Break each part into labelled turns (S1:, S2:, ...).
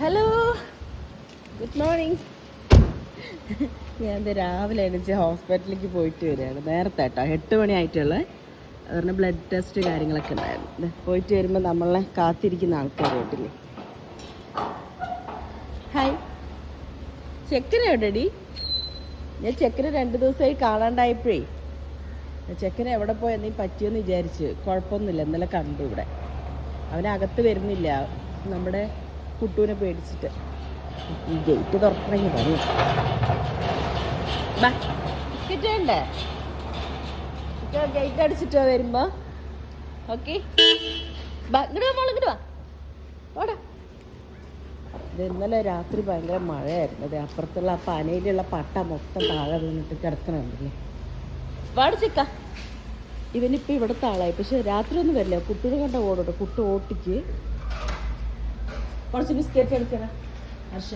S1: Hello good morning ഞാൻ രാവിലെ എണീച്ച് ഹോസ്പിറ്റലിലേക്ക് പോയിട്ട് വരികയാണ്. നേരത്തെ കേട്ടോ എട്ട് മണി ആയിട്ടുള്ള. അവരുടെ ബ്ലഡ് ടെസ്റ്റ് കാര്യങ്ങളൊക്കെ ഉണ്ടായിരുന്നു. പോയിട്ട് വരുമ്പോൾ നമ്മളെ കാത്തിരിക്കുന്ന ആൾക്കാർ കേട്ടില്ലേ? ഹായ് ചെക്കൻ എവിടെടി? ഞാൻ ചെക്കനെ രണ്ട് ദിവസമായി കാണാണ്ടായപ്പോഴേ. ചെക്കനെ എവിടെ പോയി എന്തെങ്കിലും പറ്റിയെന്ന് വിചാരിച്ച്. കുഴപ്പമൊന്നുമില്ല. ഇന്നലെ കണ്ടു ഇവിടെ. അവനകത്ത് വരുന്നില്ല. നമ്മുടെ കുട്ടൂനെ പേടിച്ചിട്ട്. ഈ ഗേറ്റ് തുറക്കണമെങ്കിൽ വേണ്ടേ? ഗേറ്റ് അടിച്ചിട്ട് വരുമ്പോ. ഓക്കെ ഇങ്ങോട്ട് മോൾ ഇങ്ങോട്ട് വാ. ഇന്നലെ രാത്രി ഭയങ്കര മഴയായിരുന്നു. അതെ അപ്പുറത്തുള്ള ആ പനയിലുള്ള പട്ട മൊത്തം താഴെ വീണിട്ട് കിടക്കണുണ്ടല്ലേ വാടിച്ചിക്ക ഇവനിപ്പോൾ ഇവിടുത്തെ ആളായി. പക്ഷെ രാത്രി ഒന്നും വരില്ല. കുട്ടികൾ കണ്ട ഓടോട്ടെ കുട്ടി ഓട്ടിക്ക് കുറച്ച് ബിസ്ക്കറ്റ് എടുക്കണം ഹർഷ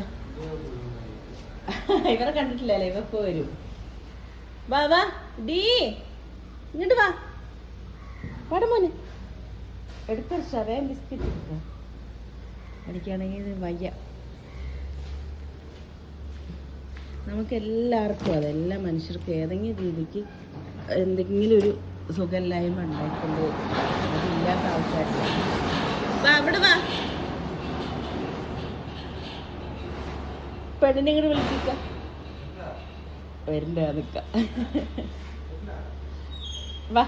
S1: ഇവരെ കണ്ടിട്ടില്ലല്ലേ? ഇവ ഇപ്പൊ വരും. വാ വാ ഡീ. ഇങ്ങോട്ട് വാ. പാട മോനെ. എടുത്ത ഹർഷ വേഗം ബിസ്ക്കറ്റ് എടുക്ക എനിക്കാണെങ്കിൽ വയ്യ. നമുക്ക് എല്ലാവർക്കും അതെ എല്ലാ മനുഷ്യർക്കും ഏതെങ്കിലും രീതിക്ക് എന്തെങ്കിലും ഒരു സുഖമില്ലായ്മ ഉണ്ടായിക്കൊണ്ട് വരും. അതില്ലാത്ത ആൾക്കാർ വാ അവിടെ വാ. പെണ്ണിനെ ഇങ്ങോട്ട് വിളിപ്പിക്ക വരണ്ട നിക്ക. വാ.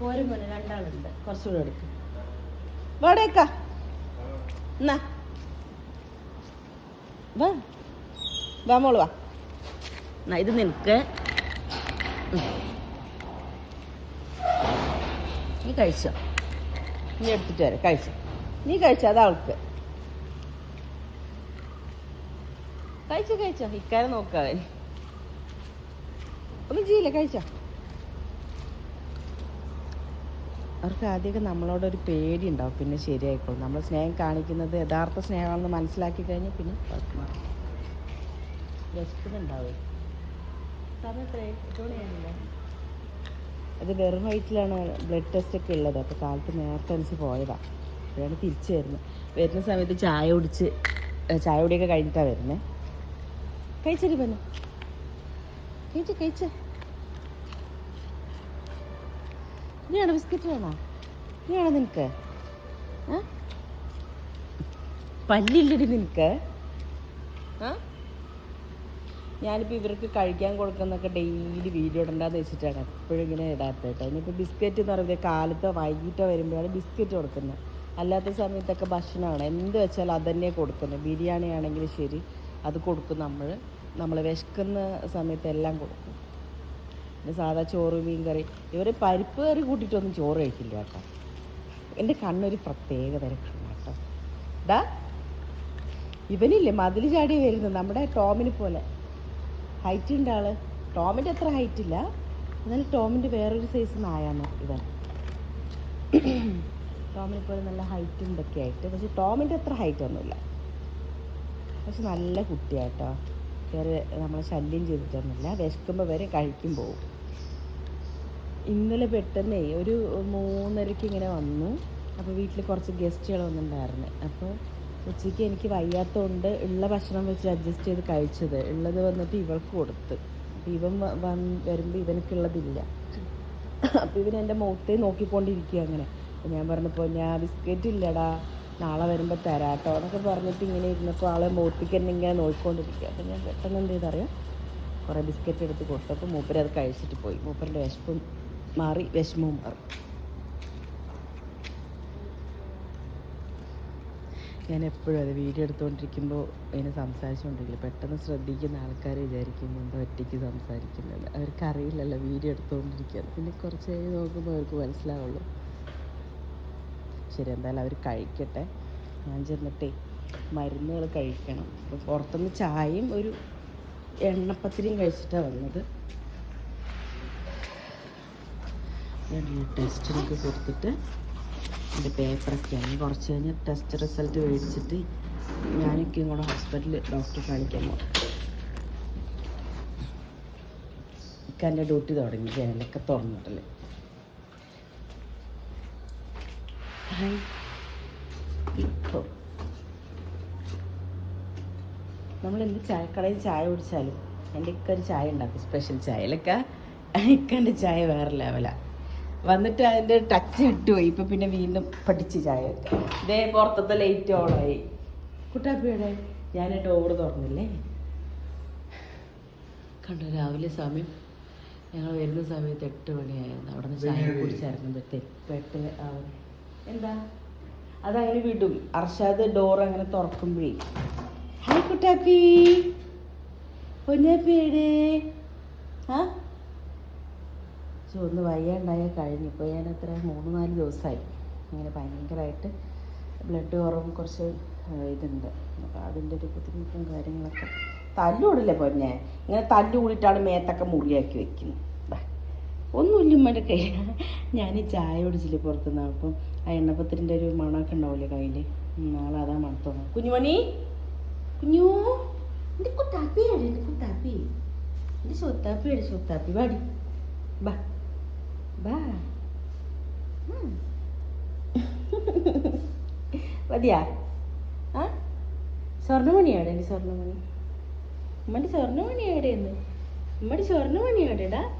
S1: പോരും പോലെ രണ്ടാളുണ്ട്. കുറച്ചുകൂടെ എടുക്കും. വാടേക്ക എന്നാ. വാ. വാ മോൾ വാ. എന്നാ ഇത് നിനക്ക്. നീ കഴിച്ചോ? നീ എടുത്തിട്ട് വരാം. കഴിച്ചു? നീ കഴിച്ചോ? അത് അവൾക്ക്. കഴിച്ചോ കഴിച്ചോ? ഇക്കാരെ നോക്കാതെ ഒന്നും ചെയ്യില്ല കഴിച്ചോ? അവർക്ക് ആദ്യമൊക്കെ നമ്മളോടൊരു പേടി ഉണ്ടാവും പിന്നെ ശരിയായിക്കോളും. നമ്മൾ സ്നേഹം കാണിക്കുന്നത് യഥാർത്ഥ സ്നേഹമാണെന്ന് മനസ്സിലാക്കി കഴിഞ്ഞാൽ പിന്നെ വിശക്കുന്നുണ്ടാവും. സമയം? അത് വെറും വയറ്റിലാണ് ബ്ലഡ് ടെസ്റ്റ് ഒക്കെ ഉള്ളത്. അപ്പോൾ കാലത്ത് നേരത്തെ അനുസരിച്ച് പോയതാണ് അപ്പോഴാണ് തിരിച്ചു വരുന്നത്. വരുന്ന സമയത്ത് ചായ കുടിച്ച് ചായ കുടിയൊക്കെ കഴിഞ്ഞിട്ടാണ് വരുന്നത് കഴിച്ചടി പിന്നെ. കഴിച്ച് കഴിച്ച്. ഇനിയാണോ ബിസ്ക്കറ്റ് വേണോ? ഇനിയാണോ നിനക്ക്? പല്ലില്ലടി നിനക്ക്. ആ ഞാനിപ്പോൾ ഇവർക്ക് കഴിക്കാൻ കൊടുക്കുന്നൊക്കെ ഡെയിലി വീഡിയോ ഇടണ്ടെന്ന് വെച്ചിട്ടാണ് എപ്പോഴും ഇങ്ങനെ ഇടാത്തത് ഇനിയിപ്പോൾ ബിസ്ക്കറ്റ് എന്ന് പറയുന്നത് കാലത്തോ വൈകിട്ടോ വരുമ്പോഴാണ് ബിസ്ക്കറ്റ് കൊടുക്കുന്നത് അല്ലാത്ത സമയത്തൊക്കെ ഭക്ഷണമാണ്. എന്ത് വെച്ചാലും അതന്നെ കൊടുക്കുന്നത് ബിരിയാണി ആണെങ്കിൽ ശരി അത് കൊടുക്കും നമ്മൾ നമ്മൾ വിശക്കുന്ന സമയത്ത് എല്ലാം കൊടുക്കും. പിന്നെ സാധാ ചോറ് മീൻ കറി. ഇവർ പരിപ്പ് കറി കൂട്ടിയിട്ടൊന്നും ചോറ് കഴിക്കില്ല കേട്ടോ. എന്റെ കണ്ണൊരു പ്രത്യേക തരം കേട്ടോ. ഇതാ ഇവനില്ലേ മതിൽ ചാടി വരുന്നത്. നമ്മുടെ ടോമിനെ പോലെ. ഹൈറ്റ് ഉണ്ട് ആൾ. ടോമിന്റെ അത്ര ഹൈറ്റ് ഇല്ല. എന്നാലും ടോമിന്റെ വേറൊരു സൈസ് നായാണ് ഇവൻ. ടോമിനെ പോലെ നല്ല ഹൈറ്റും ഇതൊക്കെ ആയിട്ട്. പക്ഷെ ടോമിന്റെ അത്ര ഹൈറ്റ് ഒന്നുമില്ല. പക്ഷെ നല്ല കുട്ടിയാട്ടോ. വേറെ നമ്മളെ ശല്യം ചെയ്തിട്ടൊന്നുമില്ല. വിശക്കുമ്പോൾ വരെ കഴിക്കും പോവും. ഇന്നലെ പെട്ടെന്നേ ഒരു മൂന്നരയ്ക്ക് ഇങ്ങനെ വന്നു. അപ്പോൾ വീട്ടിൽ കുറച്ച് ഗസ്റ്റുകൾ വന്നിട്ടുണ്ടായിരുന്നു. അപ്പോൾ ഉച്ചയ്ക്ക് എനിക്ക് വയ്യാത്തതുകൊണ്ട് ഉള്ള ഭക്ഷണം വെച്ച് അഡ്ജസ്റ്റ് ചെയ്ത് കഴിച്ചത്. ഉള്ളത് വന്നിട്ട് ഇവൾക്ക് കൊടുത്ത്. അപ്പോൾ ഇവൻ വന്ന് വരുമ്പോൾ ഇവനക്കുള്ളതില്ല. അപ്പോൾ ഇവൻ എന്റെ മുഖത്തെ നോക്കിക്കൊണ്ടിരിക്കുക അങ്ങനെ. അപ്പോൾ ഞാൻ പറഞ്ഞപ്പോൾ ഞാൻ ബിസ്ക്കറ്റ് ഇല്ലടാ. നാളെ വരുമ്പോൾ തരാട്ടോ. എന്നൊക്കെ പറഞ്ഞിട്ട് ഇങ്ങനെ ഇരുന്നപ്പോൾ ആളെ മുഖത്തേക്ക് തന്നെ ഇങ്ങനെ നോക്കിക്കൊണ്ടിരിക്കുക അപ്പം ഞാൻ പെട്ടെന്ന് എന്ത് ചെയ്തറിയാം? കുറേ ബിസ്ക്കറ്റ് എടുത്ത് കൊടുത്തപ്പോൾ മൂപ്പര് അത് കഴിച്ചിട്ട് പോയി. മൂപ്പരുടെ വിശപ്പും മാറി വിഷമവും മാറി. ഞാൻ എപ്പോഴും അത് വീഡിയോ എടുത്തുകൊണ്ടിരിക്കുമ്പോൾ ഇങ്ങനെ സംസാരിച്ചുകൊണ്ടിരിക്കില്ല പെട്ടെന്ന് ശ്രദ്ധിക്കുന്ന ആൾക്കാർ വിചാരിക്കും എന്താ ഒറ്റയ്ക്ക് സംസാരിക്കുന്നത്? അവർക്ക് അറിയില്ലല്ലോ വീഡിയോ എടുത്തുകൊണ്ടിരിക്കുന്നത് പിന്നെ കുറച്ച് കഴിഞ്ഞ് നോക്കുമ്പോൾ അവർക്ക് മനസ്സിലാവുള്ളൂ. ശരി എന്തായാലും അവർ കഴിക്കട്ടെ. ഞാൻ ചെന്നിട്ടേ മരുന്നുകൾ കഴിക്കണം. അപ്പോൾ പുറത്തുനിന്ന് ചായയും ഒരു എണ്ണപ്പത്തിരിയും കഴിച്ചിട്ടാണ് വന്നത്. ഞാൻ ടെസ്റ്റിനൊക്കെ കൊടുത്തിട്ട് എന്റെ പേപ്പറൊക്കെയാണ് കുറച്ച് കഴിഞ്ഞ് ടെസ്റ്റ് റിസൾട്ട് മേടിച്ചിട്ട് ഞാനൊക്കെ ഇങ്ങോട്ട് ഹോസ്പിറ്റലിൽ ഡോക്ടറെ കാണിക്കാൻ പോകും ഒക്കെ എന്റെ ഡ്യൂട്ടി തുടങ്ങി. ജനലൊക്കെ തുറന്നിട്ടില്ലേ. ഇപ്പോൾ നമ്മൾ എന്ത് ചായക്കടയിൽ ചായ കുടിച്ചാലും എന്റെ ഇക്ക ഒരു ചായ ഉണ്ടാക്കും. സ്പെഷ്യൽ ചായ. അല്ലക്ക ഇക്കന്റെ ചായ വേറെ ലെവലാണ് വന്നിട്ട് അതിന്റെ ടച്ച് ഇട്ടുപോയി ഇപ്പം പിന്നെ വീണ്ടും പഠിച്ച് ചായ ഇതേ പുറത്തത്തെ ലൈറ്റ് ഓണായി കുട്ടാപ്പിയുടെ ഞാൻ ഡോർ തുറന്നില്ലേ? കണ്ടോ രാവിലെ സമയം. ഞങ്ങൾ വരുന്ന സമയത്ത് എട്ട് മണിയായിരുന്നു. അവിടെ നിന്ന് ചായ കുടിച്ചിറങ്ങുമ്പോഴത്തെ ഇപ്പം എട്ട് ആവും. എന്താ? അതങ്ങനെ വിടും. അർഷാദ് ഡോർ അങ്ങനെ തുറക്കുമ്പോഴേ. ഹായ് കുട്ടാപ്പി. പൊന്നാപ്പിയുടെ ആ? ചുവന്ന് വയ്യാണ്ടായ കഴിഞ്ഞു. ഇപ്പോൾ ഞാൻ അത്ര മൂന്ന് നാല് ദിവസമായി ഇങ്ങനെ ഭയങ്കരമായിട്ട് ബ്ലഡ് കുറവും കുറച്ച് ഇതുണ്ട്. അപ്പോൾ അതിന്റെ ഒരു ബുദ്ധിമുട്ടും കാര്യങ്ങളൊക്കെ. തല്ലുകൂടില്ലേ പൊന്നെ? ഇങ്ങനെ തല്ലുകൂടിയിട്ടാണ് മേത്തൊക്കെ മുറിയാക്കി വെക്കുന്നത് ഒന്നുമില്ല ഉമ്മന്റെ കൈ ഞാൻ ഈ ചായ ഒടിച്ചില്ല പുറത്തുനിന്ന്. അപ്പം ആ എണ്ണപ്പത്തിന്റെ ഒരു മണമൊക്കെ ഉണ്ടാവില്ലേ കയ്യിൽ നാളെ അതാ മണത്തോണം. കുഞ്ഞുമണി കുഞ്ഞു. എന്റെ കുത്താപ്പിയാണ് എന്റെ കുത്താപ്പി. എന്റെ സ്വത്താപ്പിയാണ് സ്വത്താപ്പി. വാടി. ബാ. മതിയാ? ആ? സ്വർണമണി എവിടെ എന്റെ സ്വർണമണി. ഉമ്മന്റെ സ്വർണമണി എവിടെയെന്ന്? ഉമ്മന്റെ സ്വർണമണി എവിടെടാ